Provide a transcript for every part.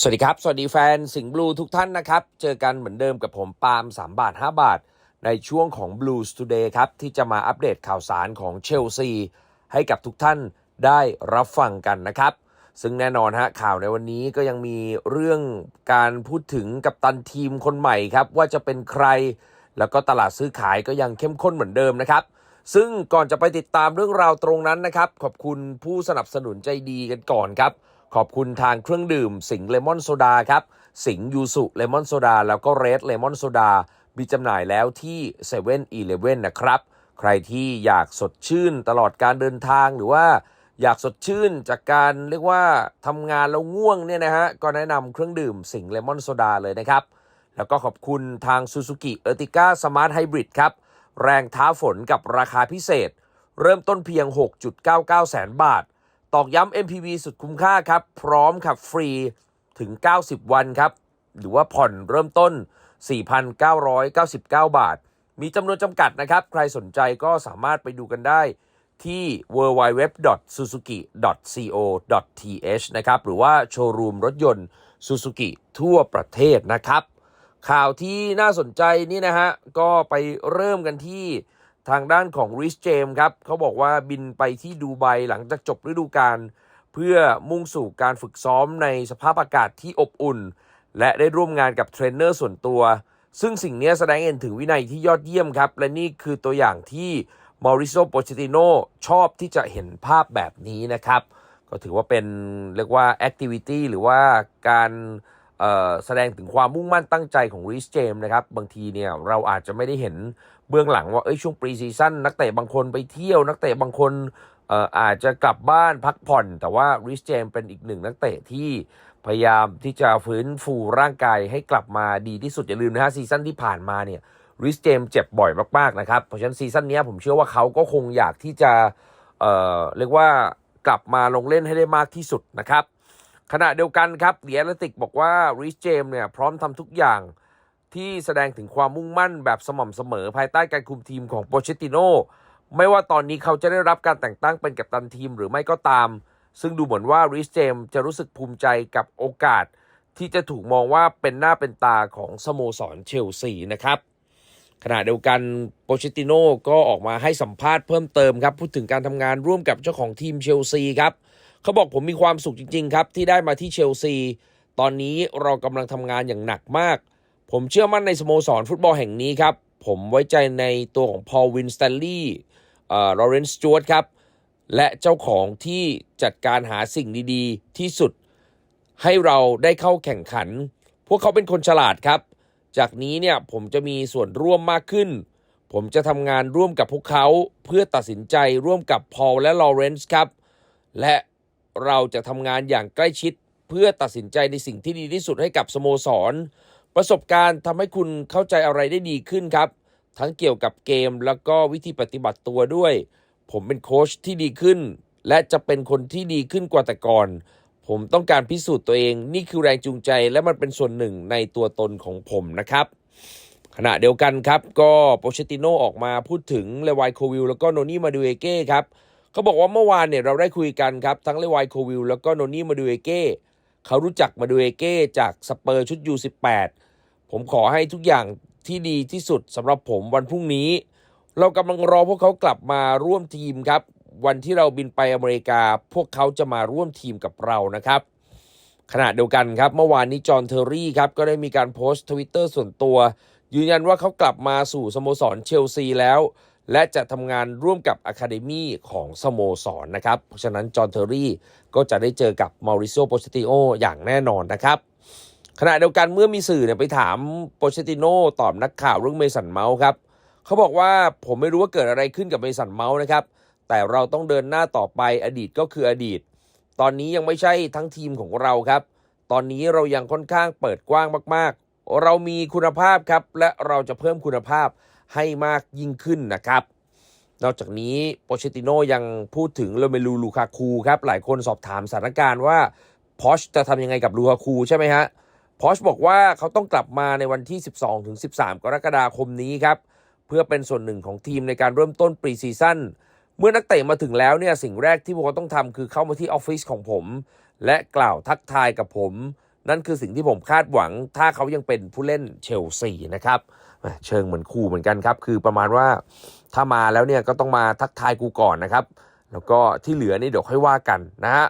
สวัสดีครับ สวัสดีแฟนสิงห์บลูทุกท่านนะครับ เจอกันเหมือนเดิมกับผมปาล์ม3 บาท 5 บาท ในช่วงของ Blues Today ครับ ที่จะมาอัปเดตข่าวสารของเชลซี ให้กับทุกท่านได้รับฟังกันนะครับ ซึ่งแน่นอนฮะข่าวในวันนี้ก็ยังมีเรื่องการพูดถึงกับตันทีมคนใหม่ครับ ว่าจะเป็นใคร แล้วก็ตลาดซื้อขายก็ยังเข้มข้นเหมือนเดิมนะครับซึ่งก่อนจะไปติดตามเรื่องราวตรงนั้นนะครับขอบคุณผู้สนับสนุนใจดีกันก่อนครับ ขอบคุณทางเครื่องดื่ม สิงเลมอนโซดาครับ สิงยูสุเลมอนโซดาแล้วก็เรดเลมอนโซดามีจำหน่ายแล้วที่7 e เ e ่ e อนะครับ ใครที่อยากสดชื่นตลอดการเดินทางหรือว่าอยากสดชื่นจากการเรียกว่าทำงานแล้วง่วงเนี่ยนะฮะ ก็แนะนำเครื่องดื่มสิงเลมอนโซดาเลยนะครับ แล้วก็ขอบคุณทาง Suzuki Ertiga Smart Hybrid ครับ แรงท้าฝนกับราคาพิเศษ เริ่มต้นเพียง 6.99 แสนบาท ตอกย้ำ MPV สุดคุ้มค่าครับ พร้อมขับฟรีถึง 90 วันครับ หรือว่าผ่อนเริ่มต้น 4,999 บาท มีจำนวนจำกัดนะครับ ใครสนใจก็สามารถไปดูกันได้ที่ www.suzuki.co.th นะครับ หรือว่าโชว์รูมรถยนต์ Suzuki ทั่วประเทศนะครับ ข่าวที่น่าสนใจนี่นะฮะ ก็ไปเริ่มกันที่ ทางด้านของริชเจมครับเขาบอกว่าบินไปที่ดูไบหลังจากจบฤดูกาลเพื่อมุ่งสู่การฝึกซ้อมในสภาพอากาศที่อบอุ่น และได้ร่วมงานกับเทรนเนอร์ส่วนตัว ซึ่งสิ่งนี้แสดงเห็นถึงวินัยที่ยอดเยี่ยมครับ และนี่คือตัวอย่างที่มอริโซโปเชติโนชอบที่จะเห็นภาพแบบนี้นะครับ ก็ถือว่าเป็นเรียกว่าแอคทิวิตี้หรือว่าการ แสดงถึงความมุ่งมั่นตั้งใจของริชเจมนะครับ บางทีเนี่ยเราอาจจะไม่ได้เห็นเบื้องหลังว่าเอ้ยช่วงปรีซีซั่นนักเตะบางคนไปเที่ยวนักเตะบางคนอาจจะกลับบ้านพักผ่อน แต่ว่าริชเจมเป็นอีกหนึ่งนักเตะที่พยายามที่จะฟื้นฟูร่างกายให้กลับมาดีที่สุดอย่าลืมนะฮะซีซั่นที่ผ่านมาเนี่ยริชเจมเจ็บบ่อยมากๆนะครับเพราะฉะนั้นซีซั่นนี้ผมเชื่อว่าเขาก็คงอยากที่จะเเรียกว่ากลับมาลงเล่นให้ได้มากที่สุดนะครับ ขณะเดียวกันครับเดียร์แลติกบอกว่าริชเจมเนี่ยพร้อมทำทุกอย่างที่แสดงถึงความมุ่งมั่นแบบสม่ำเสมอภายใต้การคุมทีมของโปเชติโนไม่ว่าตอนนี้เขาจะได้รับการแต่งตั้งเป็นกัปตันทีมหรือไม่ก็ตาม ซึ่งดูเหมือนว่าริชเจมจะรู้สึกภูมิใจกับโอกาส ที่จะถูกมองว่าเป็นหน้าเป็นตาของสโมสรเชลซีนะครับขณะเดียวกันโปเชติโนก็ออกมาให้สัมภาษณ์เพิ่มเติมครับ พูดถึงการทำงานร่วมกับเจ้าของทีมเชลซีครับ เขาบอกผมมีความสุขจริง ๆ ครับ ที่ได้มาที่เชลซี ตอนนี้เรากำลังทำงานอย่างหนักมาก ผมเชื่อมั่นในสโมสรฟุตบอลแห่งนี้ครับ ผมไว้ใจในตัวของพอลวินสแตนลีย์ลอเรนซ์จวตครับ และเจ้าของที่จัดการหาสิ่งดีๆ ที่สุด ให้เราได้เข้าแข่งขัน พวกเขาเป็นคนฉลาดครับ จากนี้เนี่ยผมจะมีส่วนร่วมมากขึ้นผมจะทำงานร่วมกับพวกเขาเพื่อตัดสินใจร่วมกับพอลและลอเรนซ์ครับ และ เราจะทำงานอย่างใกล้ชิด เพื่อตัดสินใจในสิ่งที่ดีที่สุดให้กับสโมสร ประสบการณ์ทำให้คุณเข้าใจอะไรได้ดีขึ้นครับ ทั้งเกี่ยวกับเกมแล้วก็วิธีปฏิบัติตัวด้วย ผมเป็นโค้ชที่ดีขึ้น และจะเป็นคนที่ดีขึ้นกว่าแต่ก่อน ผมต้องการพิสูจน์ตัวเอง นี่คือแรงจูงใจ และมันเป็นส่วนหนึ่งในตัวตนของผมนะครับขณะเดียวกันครับ ก็โปเชติโนออกมาพูดถึงเลวายโควิลแล้วก็โนนี่มาดูเอเก้ครับ เขาบอกว่าเมื่อวานเนี่ยเราได้คุยกันครับ ทั้งเลวายโควิลแล้วก็โนนี่มาดูเอเก้เขารู้จักมาดูเอเก้จากสเปอร์ชุด U18 ผมขอให้ทุกอย่างที่ดีที่สุดสำหรับผมวันพรุ่งนี้ เรากำลังรอพวกเขากลับมาร่วมทีมครับ วันที่เราบินไปอเมริกา พวกเขาจะมาร่วมทีมกับเรานะครับขณะเดียวกันครับ เมื่อวานนี้จอห์นเทอร์รี่ครับ ก็ได้มีการโพสต์ทวิตเตอร์ส่วนตัว ยืนยันว่าเขากลับมาสู่สโมสรเชลซีแล้ว และจะทำงานร่วมกับอะคาเดมีของสโมสรนนะครับ เพราะฉะนั้นจอห์นเทอร์รี่ก็จะได้เจอกับมาริโซโปเชติโออย่างแน่นอนนะครับขณะเดียวกันเมื่อมีสื่อเนี่ยไปถามโปเชติโนตอบนักข่าวเรื่องเมสันเมาส์ครับเขาบอกว่าผมไม่รู้ว่าเกิดอะไรขึ้นกับเมสันเมาส์นะครับ แต่เราต้องเดินหน้าต่อไปอดีตก็คืออดีต ตอนนี้ยังไม่ใช่ทั้งทีมของเราครับ ตอนนี้เรายังค่อนข้างเปิดกว้างมาก ๆ เรามีคุณภาพครับ และเราจะเพิ่มคุณภาพ ให้มากยิ่งขึ้นนะครับ นอกจากนี้โปเชติโนยังพูดถึงโรเมลูลูคาคูครับหลายคนสอบถามสถานการณ์ว่าพอชจะทำยังไงกับลูคาคูใช่ไหมฮะพอชบอกว่าเขาต้องกลับมาในวันที่ 12-13 กรกฎาคมนี้ครับ เพื่อเป็นส่วนหนึ่งของทีมในการเริ่มต้นปรีซีซั่นเมื่อนักเตะมาถึงแล้วเนี่ยสิ่งแรกที่พวกเขาต้องทำคือเข้ามาที่ออฟฟิศของผม และกล่าวทักทายกับผม นั่นคือสิ่งที่ผมคาดหวัง ถ้าเขายังเป็นผู้เล่นเชลซีนะครับ เชิงเหมือนคู่เหมือนกันครับ คือประมาณว่าถ้ามาแล้วเนี่ยก็ต้องมาทักทายกูก่อนนะครับ แล้วก็ที่เหลือนี่เดี๋ยวค่อยว่ากันนะฮะ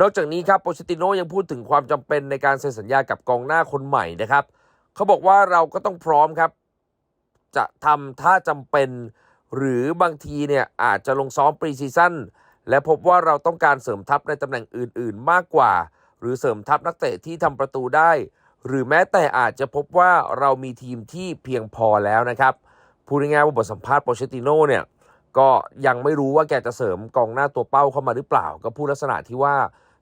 นอกจากนี้ครับโปเชติโนยังพูดถึงความจำเป็นในการเซ็นสัญญากับกองหน้าคนใหม่นะครับเขาบอกว่าเราก็ต้องพร้อมครับ จะทำถ้าจำเป็น หรือบางทีเนี่ยอาจจะลงซ้อมปรีซีซั่นและพบว่าเราต้องการเสริมทัพในตำแหน่งอื่น ๆ มากกว่า หรือเสริมทัพนักเตะที่ทำประตูได้ หรือแม้แต่อาจจะพบว่าเรามีทีมที่เพียงพอแล้วนะครับพูดง่ายๆว่าบทสัมภาษณ์โปเชติโนเนี่ยก็ยังไม่รู้ว่าแกจะเสริมกองหน้าตัวเป้าเข้ามาหรือเปล่า ก็พูดลักษณะที่ว่า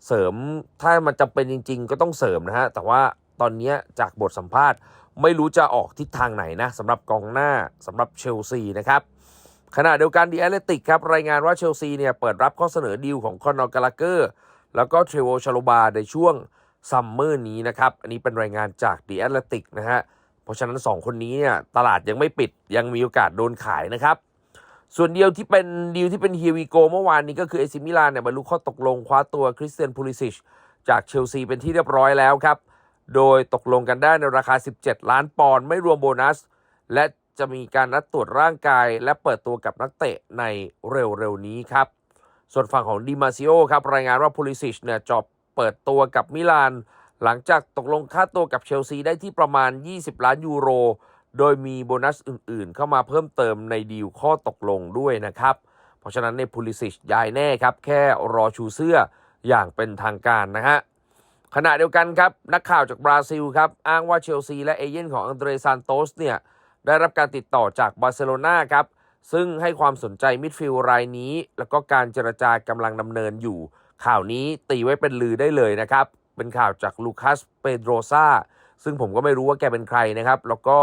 เสริมถ้ามันจำเป็นจริง ๆ ก็ต้องเสริมนะฮะแต่ว่าตอนนี้จากบทสัมภาษณ์ไม่รู้จะออกทิศทางไหนนะสำหรับกองหน้าสำหรับเชลซีนะครับขณะเดียวกันดีแอตเลติกครับรายงานว่าเชลซีเนี่ยเปิดรับข้อเสนอดีลของคอนอร์กาลาเกอร์ แล้วก็เทรโวชาโลบาในช่วง ซัมเมอร์นี้นะครับ อันนี้เป็นรายงานจากดีแอตเลติกนะฮะ เพราะฉะนั้น 2 คนนี้เนี่ยตลาดยังไม่ปิดยังมีโอกาสโดนขายนะครับ ส่วนเดียวที่เป็นดีลที่เป็นเฮียวีโกเมื่อวานนี้ก็คือเอซิมิลานเนี่ยบรรลุข้อตกลงคว้าตัวคริสเตียนพูลิซิชจากเชลซีเป็นที่เรียบร้อยแล้วครับ โดยตกลงกันได้ในราคา 17 ล้านปอนด์ไม่รวมโบนัส และจะมีการนัดตรวจร่างกาย และเปิดตัวกับนักเตะในเร็วๆนี้ครับ ส่วนฝั่งของดิมาซิโอครับรายงานว่าพูลิซิชเนี่ยจบ เปิดตัวกับมิลาน หลังจากตกลงค่าตัวกับเชลซีได้ที่ประมาณ 20 ล้านยูโร โดยมีโบนัสอื่นๆ เข้ามาเพิ่มเติมในดีลข้อตกลงด้วยนะครับ เพราะฉะนั้นในพูลิซิชย้ายแน่ครับ แค่รอชูเสื้ออย่างเป็นทางการนะฮะขณะเดียวกันครับ นักข่าวจากบราซิลครับ อ้างว่าเชลซีและเอเย่นของอังเดรซานโตสเนี่ย ได้รับการติดต่อจากบาร์เซโลนาครับ ซึ่งให้ความสนใจมิดฟิลด์รายนี้ แล้วก็การเจรจากำลังดำเนินอยู่ ข่าวนี้ตีไว้เป็นลือได้เลยนะครับ เป็นข่าวจากลูคัสเปโดรซาซึ่งผมก็ไม่รู้ว่าแกเป็นใครนะครับ แล้วก็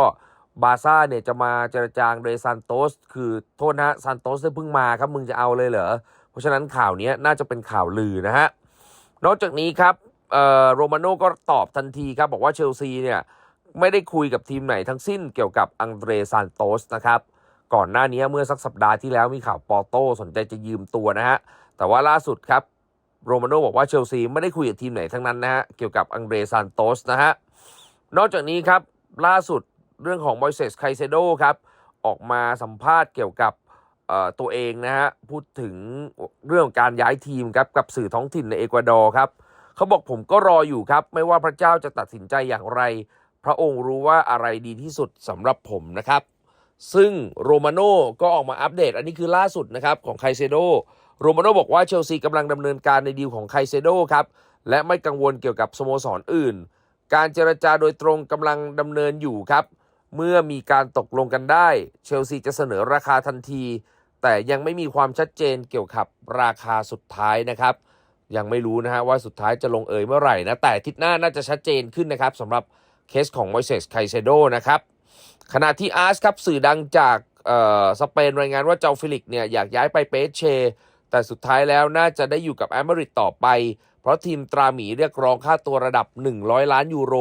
บาซ่าเนี่ยจะมาเจรจางเดซานโตสคือโทษนะฮะซานโตสเพิ่งมาครับมึงจะเอาเลยเหรอ เพราะฉะนั้นข่าวนี้น่าจะเป็นข่าวลือนะฮะ นอกจากนี้ครับโรมาโน่ก็ตอบทันทีครับ บอกว่าเชลซีเนี่ยไม่ได้คุยกับทีมไหนทั้งสิ้นเกี่ยวกับอังเดรซานโตสนะครับก่อนหน้านี้เมื่อสักสัปดาห์ที่แล้วมีข่าวปอโต้สนใจจะยืมตัวนะฮะแต่ว่าล่าสุดครับ โรมาโน่บอกว่าเชลซีไม่ได้คุยกับทีมไหนทั้งนั้นนะฮะ เกี่ยวกับอังเดรซานโตสนะฮะ นอกจากนี้ครับ ล่าสุดเรื่องของมอยเซสไคเซโดครับ ออกมาสัมภาษณ์เกี่ยวกับตัวเองนะฮะ พูดถึงเรื่องของการย้ายทีมครับ กับสื่อท้องถิ่นในเอกวาดอร์ครับเขาบอกผมก็รออยู่ครับ ไม่ว่าพระเจ้าจะตัดสินใจอย่างไร พระองค์รู้ว่าอะไรดีที่สุดสำหรับผมนะครับ ซึ่งโรมาโน่ก็ออกมาอัปเดต อันนี้คือล่าสุดนะครับของไคเซโด โรมาโน่บอกว่าเชลซีกำลังดำเนินการในดีลของไคเซโดครับ และไม่กังวลเกี่ยวกับสโมสรออื่น การเจรจาโดยตรงกำลังดำเนินอยู่ครับ เมื่อมีการตกลงกันได้ เชลซีจะเสนอราคาทันที แต่ยังไม่มีความชัดเจนเกี่ยวกับราคาสุดท้ายนะครับ ยังไม่รู้นะฮะว่าสุดท้ายจะลงเอยเมื่อไหร่นะ แต่ทิศหน้าน่าจะชัดเจนขึ้นนะครับสำหรับเคสของมอยเซสไคเซโดนะครับ ขณะที่อาร์สครับสื่อดังจากสเปนรายงานว่าเจ้าฟิลิกเนี่ยอยากย้ายไปเปเช แต่สุดท้ายแล้วน่าจะได้อยู่กับแอมริดต่อไป เพราะทีมตราหมีเรียกร้องค่าตัวระดับ 100 ล้านยูโร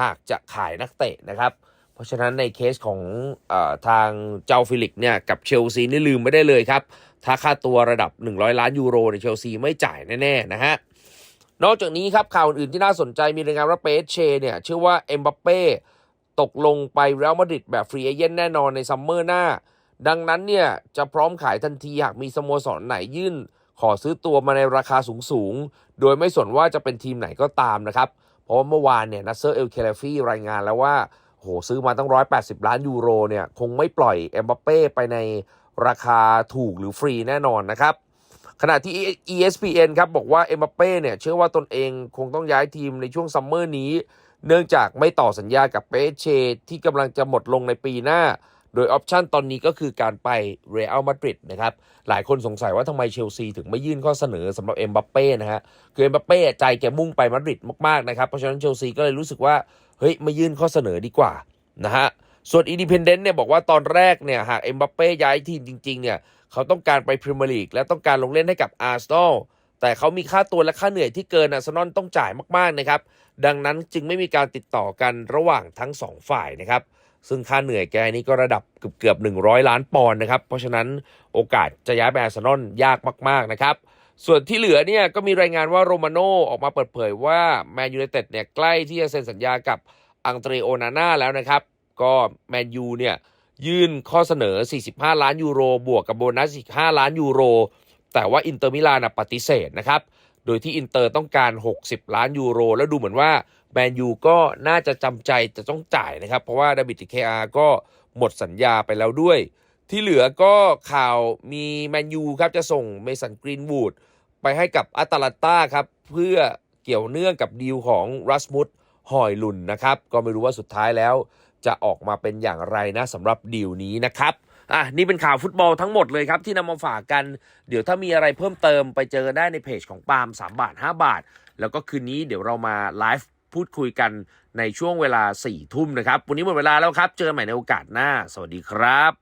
หากจะขายนักเตะนะครับ เพราะฉะนั้นในเคสของอทางเจ้าฟิลิกเนี่ยกับเชลซีนี่ลืมไม่ได้เลยครับ ถ้าค่าตัวระดับ 100 ล้านยูโรในเชลซีไม่จ่ายแน่ๆนะฮะนอกจากนี้ครับข่าวอื่นที่น่าสนใจมีรายงานว่าเปเชเนี่ยเชื่อว่าเอ็มบัปเป้ตกลงไปเรอัลมาดริดแบบฟรีเอเจนแน่นอนในซัมเมอร์หน้า ดังนั้นเนี่ยจะพร้อมขายทันทีหากมีสโมสรไหนยื่น ขอซื้อตัวมาในราคาสูงๆ โดยไม่สนว่าจะเป็นทีมไหนก็ตามนะครับ เพราะว่าเมื่อวานเนี่ยนัสเซอร์เอลเคลฟี่รายงานแล้วว่าโหซื้อมาตั้ง 180 ล้านยูโรเนี่ยคงไม่ปล่อยเอ็มบัปเป้ไปในราคาถูกหรือฟรีแน่นอนนะครับขณะที่ ESPN ครับบอกว่าเอ็มบัปเป้เนี่ยเชื่อว่าตนเองคงต้องย้ายทีมในช่วงซัมเมอร์นี้ เนื่องจากไม่ต่อสัญญากับเปเชที่กำลังจะหมดลงในปีหน้า โดยออปชันตอนนี้ก็คือการไปเรอัลมาดริดนะครับหลายคนสงสัยว่าทำไมเชลซีถึงไม่ยื่นข้อเสนอสำหรับเอ็มบัปเป้นะฮะคือเอ็มบัปเป้ใจแกมุ่งไปมาดริดมากๆนะครับเพราะฉะนั้นเชลซีก็เลยรู้สึกว่าเฮ้ยไม่ยื่นข้อเสนอดีกว่านะฮะส่วนอินดิเพนเดนต์เนี่ยบอกว่าตอนแรกเนี่ยหากเอ็มบัปเป้ย้ายทีมจริงๆเนี่ยเขาต้องการไปพรีเมียร์ลีกและต้องการลงเล่นให้กับอาร์เซนอลแต่เขามีค่าตัวและค่าเหนื่อยที่เกินอาร์เซนอลต้องจ่ายมากๆนะครับดังนั้นจึงไม่มีการติดต่อกันระหว่างทั้งสองฝ่ายนะครับ ซึ่งค่าเหนื่อยแกนี่ก็ระดับเกือบเกือบๆ100 ล้านปอนด์นะครับ เพราะฉะนั้นโอกาสจะย้ายไปอาร์เซนอลยากมาก ๆ นะครับ ส่วนที่เหลือเนี่ยก็มีรายงานว่าโรมาโนออกมาเปิดเผยว่าแมนยูไนเต็ดเนี่ยใกล้ที่จะเซ็นสัญญากับอังเตรโอนาน่าแล้วนะครับ ก็แมนยูเนี่ยยื่นข้อเสนอ 45 ล้านยูโร บวกกับโบนัสอีก5ล้านยูโร แต่ว่าอินเตอร์มิลานปฏิเสธนะครับ โดยที่อินเตอร์ต้องการ 60 ล้านยูโร แล้วดูเหมือนว่าแมนยูก็น่าจะจำใจจะต้องจ่ายนะครับ เพราะว่าดาบิดเคอาก็หมดสัญญาไปแล้วด้วย ที่เหลือก็ข่าวมีแมนยูครับจะส่งเมสันกรีนวูดไปให้กับอัตแลนตาครับ เพื่อเกี่ยวเนื่องกับดีลของรัสมุดหอยลุนนะครับ ก็ไม่รู้ว่าสุดท้ายแล้วจะออกมาเป็นอย่างไรนะสำหรับดีลนี้นะครับ อะนี่เป็นข่าวฟุตบอลทั้งหมดเลยครับที่นำมาฝากกัน เดี๋ยวถ้ามีอะไรเพิ่มเติมไปเจอได้ในเพจของปาล์ม3บาท 5 บาท แล้วก็คืนนี้เดี๋ยวเรามาไลฟ์พูดคุยกันในช่วงเวลา4ทุ่มนะครับ วันนี้หมดเวลาแล้วครับ เจอกันใหม่ในโอกาสหน้า สวัสดีครับ